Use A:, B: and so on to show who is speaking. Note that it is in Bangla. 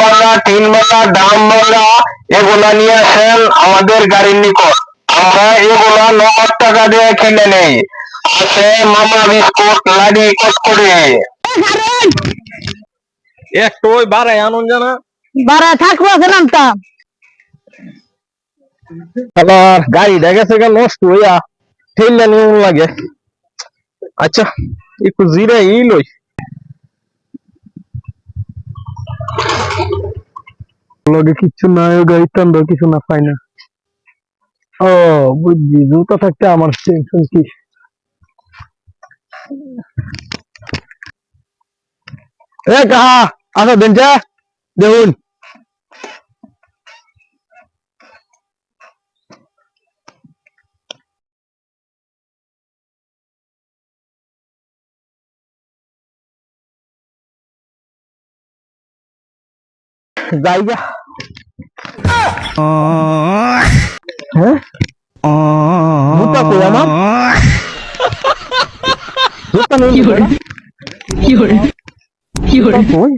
A: ভাঙা টিন ভাঙা ডাম ভাঙা এগুলা নিয়ে আসেন আমাদের গাড়ির নিকট। আমরা এগুলা নগদ টাকা দিয়ে কিনে নেই। আছে মামা বিস্কুট লাডি কটকরি
B: একটু ওই বাড়াই আনন্দ জানা।
C: বারা থাকব আছে নামতা
B: আবার গাড়িটা গেছে গা নষ্ট হইয়া। ঠেললে নিয়ে লাগে। আচ্ছা একটু জিরে ই লই। লগে কিচ্ছু নাই, ও তো কিছু না পাই না। ও বুঝছি জুতা থাকতে আমার টেনশন কি? এ, কাহা? আসো বেঞ্চা দেখুন জায়গা হ্যাঁ জুতা কই আমার জুতা নেই কি করে কি করে কি করে কই